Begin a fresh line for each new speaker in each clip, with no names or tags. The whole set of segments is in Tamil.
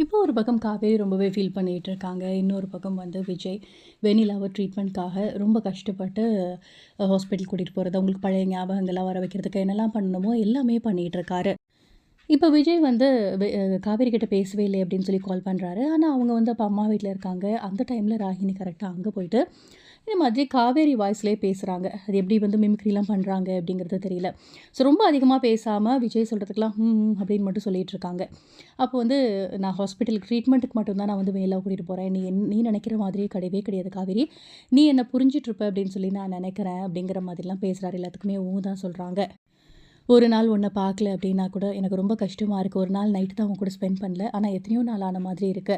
இப்போ ஒரு பக்கம் காவேரி ரொம்பவே ஃபீல் பண்ணிகிட்டு இருக்காங்க இன்னொரு பக்கம் வந்து விஜய் வெண்ணிலாவை ட்ரீட்மெண்ட்காக ரொம்ப கஷ்டப்பட்டு ஹாஸ்பிட்டல் கூட்டிகிட்டு போகிறது அவங்களுக்கு பழைய ஞாபகங்கள்லாம் வர வைக்கிறதுக்கு என்னெல்லாம் பண்ணணுமோ எல்லாமே பண்ணிகிட்டு இருக்காரு இப்போ விஜய் வந்து காவேரி கிட்ட பேசவே இல்லை அப்படின்னு சொல்லி கால் பண்ணுறாரு ஆனால் அவங்க வந்து அப்போ அம்மா வீட்டில் இருக்காங்க. அந்த டைமில் ராகினி கரெக்டாக அங்கே போயிட்டு இந்த மாதிரி காவேரி வாய்ஸ்லேயே பேசுகிறாங்க அது எப்படி வந்து மிமிக்ரிலாம் பண்ணுறாங்க அப்படிங்கிறது தெரியல. ஸோ ரொம்ப அதிகமாக பேசாமல் விஜய் சொல்கிறதுக்கெலாம் ம் அப்படின்னு மட்டும் சொல்லிட்டு இருக்காங்க. அப்போ வந்து நான் ஹாஸ்பிட்டலுக்கு ட்ரீட்மெண்ட்டுக்கு மட்டும்தான் நான் வந்து மேலாக கூட்டிகிட்டு போகிறேன் நீ என்- நீ நினைக்கிற மாதிரியே கிடையவே கிடையாது காவேரி. நீ என்னை புரிஞ்சிட்ருப்ப அப்படின்னு சொல்லி நான் நினைக்கிறேன் அப்படிங்கிற மாதிரிலாம் பேசுகிறாரு எல்லாத்துக்குமே ஊ தான் சொல்கிறாங்க ஒரு நாள் உன்னை பார்க்கல அப்படின்னா கூட எனக்கு ரொம்ப கஷ்டமாக இருக்குது ஒரு நாள் நைட்டு தான் உன் கூட ஸ்பெண்ட் பண்ணல. ஆனால் எத்தனையோ நாள் ஆன மாதிரி இருக்கு.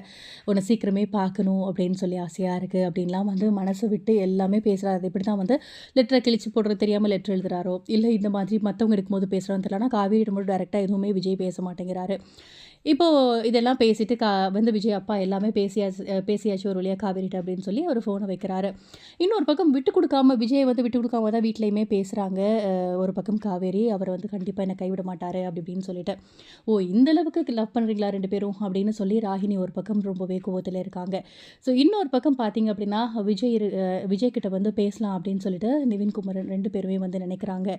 உன்னை சீக்கிரமே பார்க்கணும் அப்படின்னு சொல்லி ஆசையாக இருக்குது அப்படின்லாம் வந்து மனசை விட்டு எல்லாமே பேசுகிறாரு இப்படி தான் வந்து லெட்டரை கிழிச்சு போடுறது தெரியாமல் லெட்டர் எழுதுறாரோ? இல்லை இந்த மாதிரி மற்றவங்க எடுக்கும்போது பேசுகிறான்னு தெரியல ஆனால் காவேரி மட்டும் டேரெக்டாக எதுவுமே விஜய் பேச மாட்டேங்கிறாரு. இப்போது இதெல்லாம் பேசிட்டு கா வந்து விஜய் அப்பா எல்லாமே பேசியாச்சு பேசியாச்சு ஒரு வழியாக காவேரிட்ட அப்படின்னு சொல்லி அவர் ஃபோனை வைக்கிறாரு. இன்னொரு பக்கம் விட்டு கொடுக்காம விஜய் வந்து விட்டு கொடுக்காம தான் வீட்லேயுமே பேசுகிறாங்க ஒரு பக்கம் காவேரி அவர் வந்து கண்டிப்பாக என்னை கைவிட மாட்டார் அப்படி இப்படின்னு சொல்லிட்டு. ஓ இந்த அளவுக்கு லவ் பண்ணுறீங்களா ரெண்டு பேரும்? அப்படின்னு சொல்லி ராகினி ஒரு பக்கம் ரொம்பவே கோவத்தில் இருக்காங்க. ஸோ இன்னொரு பக்கம் பார்த்தீங்க அப்படின்னா விஜய் விஜய் கிட்ட வந்து பேசலாம் அப்படின்னு சொல்லிட்டு நிவின் குமரன் ரெண்டு பேருமே வந்து நினைக்கிறாங்க.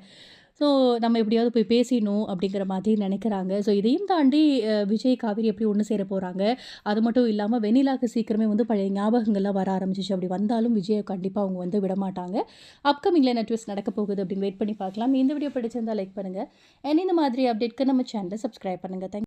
ஸோ நம்ம எப்படியாவது போய் பேசிடணும் அப்படிங்கிற மாதிரி நினைக்கிறாங்க. ஸோ இதையும் தாண்டி விஜய் காவேரி எப்படி ஒன்று சேர போகிறாங்க அது மட்டும் இல்லாமல் வெண்ணிலாக்கு சீக்கிரமே வந்து பழைய ஞாபகங்கள்லாம் வர ஆரம்பிச்சிச்சு. அப்படி வந்தாலும் விஜயை கண்டிப்பாக அவங்க வந்து விட மாட்டாங்க. அப்கமிங்கில் என்ன ட்விஸ்ட் நடக்க போகுது அப்படின்னு வெயிட் பண்ணி பார்க்கலாம். இந்த வீடியோ பிடிச்சிருந்தால் லைக் பண்ணுங்கள் அண்ட் இந்த மாதிரி அப்டேட்க்கு நம்ம சேனலை சப்ஸ்கிரைப் பண்ணுங்கள் தேங்க்